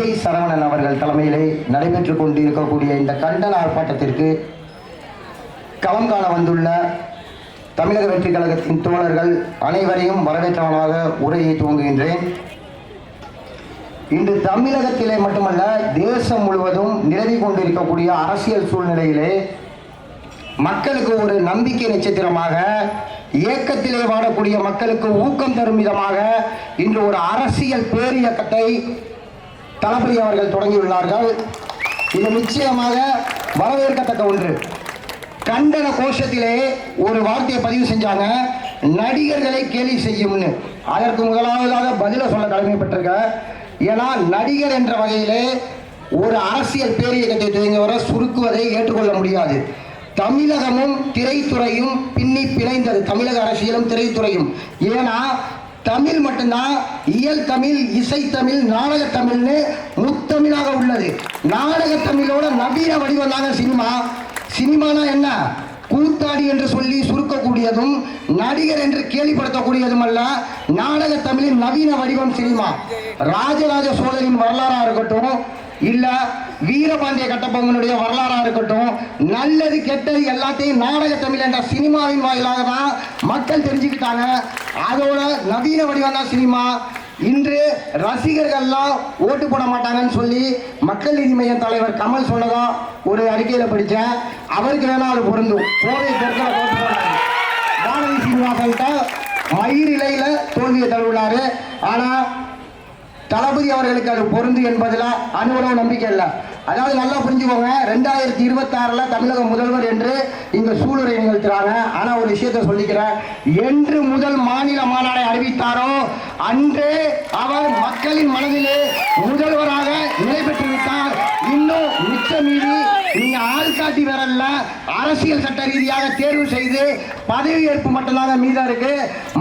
விஜய் சரவணன் அவர்கள் தலைமையிலே நடைபெற்றுக் கொண்டிருக்கக்கூடிய இந்த கண்டன ஆர்ப்பாட்டத்திற்கு களம் காண வந்துள்ள தமிழக வெற்றி கழகத்தின் தோழர்கள் அனைவரையும் வரவேற்றவனாக உரையை துவங்குகின்றேன். இன்று தமிழகத்திலே மட்டுமல்ல தேசம் முழுவதும் நிலவி கொண்டிருக்கக்கூடிய அரசியல் சூழ்நிலையிலே மக்களுக்கு ஒரு நம்பிக்கை நட்சத்திரமாக இயக்கத்திலே வாழக்கூடிய மக்களுக்கு ஊக்கம் தரும் விதமாக இன்று ஒரு அரசியல் பேரியக்கத்தை தளபதி அவர்கள் தொடங்கியுள்ளார்கள். இது நிச்சயமாக வரவேற்கத்தக்க ஒன்று. கண்டன கோஷத்திலே ஒரு வார்த்தையை பதிவு செஞ்சாங்க. நடிகர்களை கேலி செய்யும்னு. அதற்கு முதலாவதாக பதில சொல்ல கடமைப்பட்டிருக்க. ஏன்னா நடிகர் என்ற வகையிலே ஒரு அரசியல் பேரியக்கத்தை துவங்கியவரை சுருக்குவதை ஏற்றுக்கொள்ள முடியாது. தமிழகமும் திரைத்துறையும் பின்னி பிணைந்தது. தமிழக அரசியலும் திரைத்துறையும். ஏன்னா தமிழ் மட்டும்தான் இயல் தமிழ் இசை தமிழ் நாடக தமிழ்னு முத்தமிழாக உள்ளது. நாடக தமிழோட நவீன வடிவம் தாங்க சினிமா. சினிமானா என்ன? கூத்தாடி என்று சொல்லி சுருக்கக்கூடியதும் நடிகர் என்று கேள்விப்படுத்தக்கூடியதும் அல்ல நாடக தமிழின் நவீன வடிவம் சினிமா. ராஜராஜ சோழரின் வரலாறா இருக்கட்டும் இல்ல வீரபாண்டிய கட்டபொம்மனுடைய வரலாறா இருக்கட்டும் நல்லது கெட்டது எல்லாத்தையும் நாடக தமிழ் என்ற சினிமாவின் வாயிலாக தான் மக்கள் தெரிஞ்சுக்கிட்டாங்க. அதோட நவீன வடிவம் தான் சினிமா. இன்று ரசிகர்கள்லாம் ஓட்டு போட மாட்டாங்கன்னு சொல்லி மக்கள் நீதி மையம் தலைவர் கமல் சொன்னதா ஒரு அறிக்கையில படித்தேன் அவருக்கு வேணா அது பொருந்தும் கோவை தெற்கில் வானதி சீனிவாசன்கிட்ட மயிர் இலையில தோல்வியை தழுவினாரு. ஆனா தளபதி அவர்களுக்கு அது பொருந்து என்பதில் அனுபவம் நம்பிக்கை இல்லை. அதாவது நல்லா புரிஞ்சுக்கோங்க. ரெண்டாயிரத்தி இருபத்தி ஆறுல தமிழக முதல்வர் என்று இங்க சூளுரை நிகழ்த்துறாங்க. ஆனா ஒரு விஷயத்தை சொல்லிக்கிறேன். என்று முதல் மாநில மாநாடை அறிவித்தாரோ அன்றே அவர் மக்களின் மனதிலே முதல்வராக நிலை பெற்று விட்டார். இன்னும் மிச்ச மீறி நீங்க ஆள்காட்டி வரல அரசியல் சட்ட ரீதியாக தேர்வு செய்து பதவி ஏற்பு மட்டும்தாங்க மீதம் இருக்கு.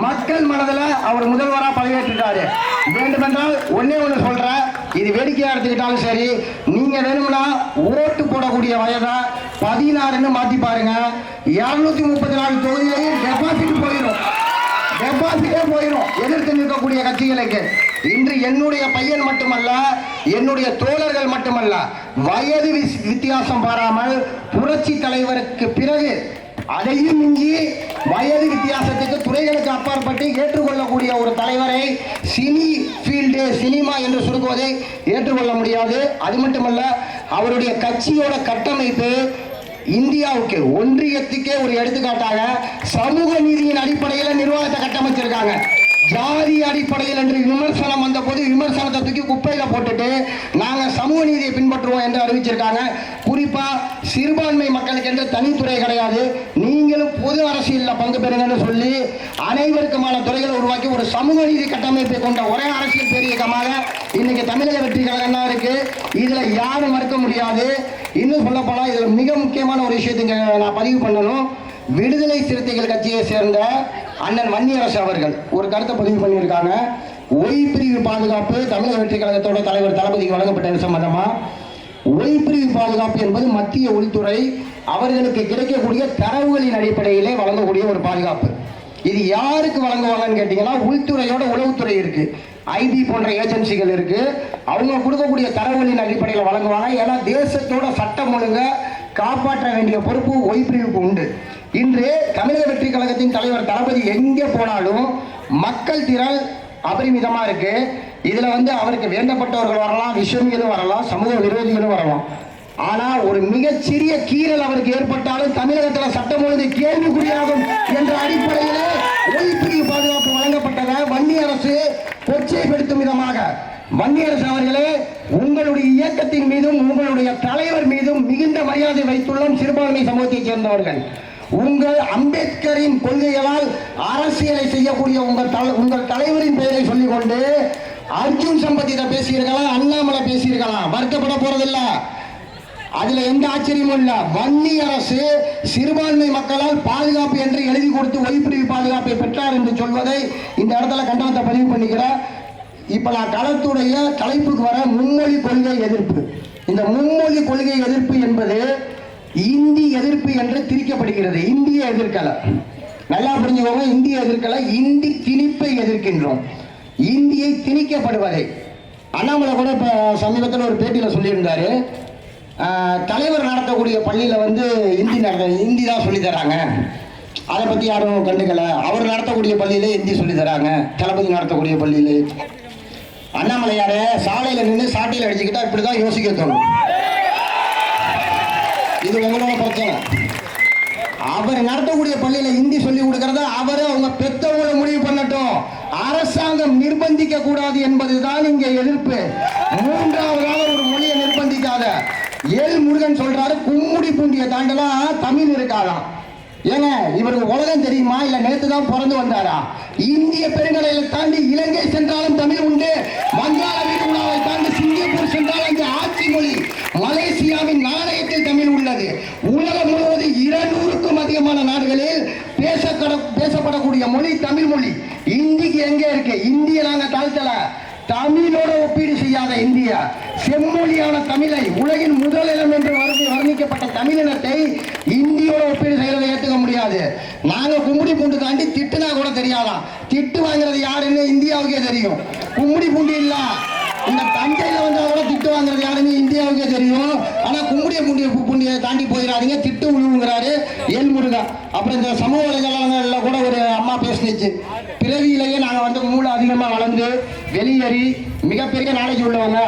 மக்கள் மனதில் அவர் முதல்வராக பதவியேற்றுட்டாரு வேண்டுமென்றால் ஒன்னே ஒன்று சொல்றேன். இது வேடிக்கையா எடுத்துக்கிட்டாலும் சரி நீங்க வேணும்னா ஓட்டு போடக்கூடிய வயதை பதினாறுன்னு மாத்தி பாருங்க. இருநூத்தி முப்பத்தி நாலு தொகுதியிலையும் டெபாசிட் போயிடும் டெபாசிட்டே போயிடும் எதிர்த்து நிற்கக்கூடிய கட்சிகளுக்கு. இன்று என்னுடைய பையன் மட்டுமல்ல என்னுடைய தோழர்கள் மட்டுமல்ல வயது விஸ்- வித்தியாசம் பாராமல் புரட்சி தலைவருக்கு பிறகு அதையும் மிஞ்சி வயது வித்தியாசத்துக்கு துறைகளுக்கு அப்பாற்பட்டு ஏற்றுக்கொள்ளக்கூடிய ஒரு தலைவரை சினி ஃபீல்டு சினிமா என்று சுருக்குவதை ஏற்றுக்கொள்ள முடியாது. அது மட்டுமல்ல அவருடைய கட்சியோட கட்டமைப்பு இந்தியாவுக்கு ஒன்றியத்துக்கே ஒரு எடுத்துக்காட்டாக சமூக நீதியின் அடிப்படையில் நிர்வாகத்தை கட்டமைச்சிருக்காங்க. ஜாதி அடிப்படையில் என்று விமர்சனம் வந்த போது விமர்சனத்தை தூக்கி குப்பையில போட்டுட்டு நாங்க சமூக நீதியை பின்பற்றுவோம் என்று அறிவிச்சிருக்காங்க. குறிப்பா சிறுபான்மை மக்களுக்கு என்று தனித்துறை கிடையாது. நீங்களும் பொது அரசியலில் பங்கு பெறுங்கன்னு சொல்லி அனைவருக்குமான துறைகளை உருவாக்கி ஒரு சமூக நீதி கட்டமைப்பை கொண்ட ஒரே அரசியல் பேரியக்கமாக இன்னைக்கு தமிழக வெற்றி கழகம் இருக்கு. இதுல யாரும் மறுக்க முடியாது. இன்னும் சொல்ல போனா இதுல மிக முக்கியமான ஒரு விஷயத்தை நான் பதிவு பண்ணணும். விடுதலை சிறுத்தைகள் கட்சியை சேர்ந்த அண்ணன் வன்னியரசு அவர்கள் ஒரு கருத்தை பதிவு பண்ணியிருக்காங்க. ஒய்பிரிவு பாதுகாப்பு தமிழக வெற்றிக் கழகத்தோட தலைவர் தளபதிக்கு வழங்கப்பட்டது சம்பந்தமா ஒய்பிரிவு பாதுகாப்பு என்பது மத்திய உள்துறை அவர்களுக்கு கிடைக்கக்கூடிய தரவுகளின் அடிப்படையிலே வழங்கக்கூடிய ஒரு பாதுகாப்பு. இது யாருக்கு வழங்குவாங்கன்னு கேட்டீங்கன்னா உள்துறையோட உளவுத்துறை இருக்கு. ஐபி போன்ற ஏஜென்சிகள் இருக்கு. அவங்க கொடுக்கக்கூடிய தரவுகளின் அடிப்படையில் வழங்குவாங்க. ஏன்னா தேசத்தோட சட்டம் ஒழுங்க காப்பாற்ற வேண்டிய பொறுப்பு ஒய்பிரிவுக்கு உண்டு. இன்று தமிழக வெற்றி கழகத்தின் தலைவர் தளபதி எங்கே போனாலும் மக்கள் திரள் அபரிமிதமாக இருக்கு. இதில் வந்து அவருக்கு வேண்டப்பட்டவர்கள் வரலாம் விஸ்வமிகளும் வரலாம் சமூக விரோதிகளும் வரலாம். ஆனால் ஒரு மிகச்சிறிய கீறல் அவருக்கு ஏற்பட்டாலும் தமிழகத்தில் சட்டம் ஒழுங்கு கேள்விக்குறியாகும் என்ற அடிப்படையில் ஒய்பிரிவு பாதுகாப்பு வழங்கப்பட்டதை வன்னி அரசு கொச்சைப்படுத்தும் விதமாக. வன்னி அரசு அவர்களே உங்களுடைய இயக்கத்தின் மீதும் உங்களுடைய தலைவர் மீதும் மிகுந்த மரியாதை வைத்துள்ளோம் சிறுபான்மை சமூகத்தைச் சேர்ந்தவர்கள். உங்கள் அம்பேத்கரின் கொள்கைகளால் அரசியலை செய்யக்கூடிய உங்கள் உங்கள் தலைவரின் பெயரை சொல்லிக்கொண்டு அர்ஜுன் சம்பத்திட்ட பேசியிருக்கலாம் அண்ணாமலை பேசியிருக்கலாம். வருத்தப்பட போறதில்லை. அதுல எந்த ஆச்சரியமும் இல்ல. வன்னி அரசு சிறுபான்மை மக்களால் பாதுகாப்பு என்று எழுதி கொடுத்து ஒய்பிரிவு பாதுகாப்பை பெற்றார் என்று சொல்வதை இந்த இடத்துல கண்டனத்தை பதிவு பண்ணிக்கிறேன் இப்ப நான் களத்துடைய தலைப்புக்கு வர மும்மொழி கொள்கை எதிர்ப்பு. இந்த மும்மொழி கொள்கை எதிர்ப்பு என்பது இந்தி எதிர்ப்பு என்று திரிக்கப்படுகிறது. இந்திய எதிர்க்கலை நல்லா புரிஞ்சுக்கோங்க. இந்திய எதிர்க்கலை இந்தி திணிப்பை எதிர்க்கின்றோம். இந்தியை திணிக்கப்படுவதை. அண்ணாமலை கூட இப்போ சமீபத்தில் ஒரு பேட்டியில் சொல்லியிருந்தாரு. தலைவர் நடத்தக்கூடிய பள்ளியில் வந்து இந்தி நடத்த இந்தி தான் சொல்லி தராங்க. அதை பற்றி யாரும் கண்டுக்கல. அவர் நடத்தக்கூடிய பள்ளியிலே ஹிந்தி சொல்லி தராங்க. தளபதி நடத்தக்கூடிய பள்ளியில். அண்ணாமலையார சாலையில் நின்று சாட்டையில் அடிச்சுக்கிட்டா இப்படி தான் யோசிக்க தோணும். இது உங்களோட பிரச்சனை. அவர் நடத்தக்கூடிய பள்ளியில ஹிந்தி சொல்லி கொடுக்கறத அவர் அவங்க பெத்தவங்களை முடிவு பண்ணட்டும். அரசாங்கம் நிர்பந்திக்க கூடாது என்பதுதான் இங்க எதிர்ப்பு. மூன்றாவதாக ஒரு மொழியை நிர்பந்திக்காத எல் முருகன் சொல்றாரு கும்முடி பூண்டிய தாண்டலாம் தமிழ் இருக்காதான் ஏங்க இவருக்கு உலகம் தெரியுமா? இல்ல நேத்து தான் பிறந்து வந்தாரா? இந்திய பெருங்கடலை தாண்டி இலங்கை சென்று தமிழ் உண்டு வங்காள விரிகுடாவை தாண்டி சிங்கப்பூர் சென்றால் அங்கே ஆட்சி மொழி மலேசியாவின் நாணயத்தில் தமிழ் உள்ளது உலகம் முழுவதும் இருநூறுக்கும் அதிகமான நாடுகளில் பேசப்பட பேசப்படக்கூடிய மொழி தமிழ் மொழி. இந்திக்கு எங்க இருக்கு? இந்திய நாங்க தாழ்த்தல. தமிழோட ஒப்பீடு செய்யாத இந்தியா. செம்மொழியான தமிழை உலகின் முதல் இடம் என்று வர்ணி- வர்ணிக்கப்பட்ட தமிழினத்தை இந்தியோட ஒப்பீடு செய்யறதை ஏற்றுக்க முடியாது. நாங்க கும்படி பூண்டு தாண்டி திட்டுனா கூட தெரியாதாம் திட்டு வாங்குறது யாருன்னு இந்தியாவுக்கே தெரியும். கும்படி பூண்டு இல்ல. இந்த தஞ்சையில் வந்தா கூட திட்டு வாங்குறது யாருன்னு இந்தியாவுக்கே தெரியும். ஆனா கும்படிய பூண்டிய பூண்டியை தாண்டி போயிடாதீங்க. திட்டு உழுவுங்கிறாரு எல் முருகா அப்புறம் இந்த சமூக வலைதளங்கள்ல கூட ஒரு அம்மா பேசினுச்சு பிறவியிலேயே நாங்க வந்து மூளை அதிகமா வளர்ந்து வெளியேறி மிகப்பெரிய நாலேஜ் உள்ளவங்க.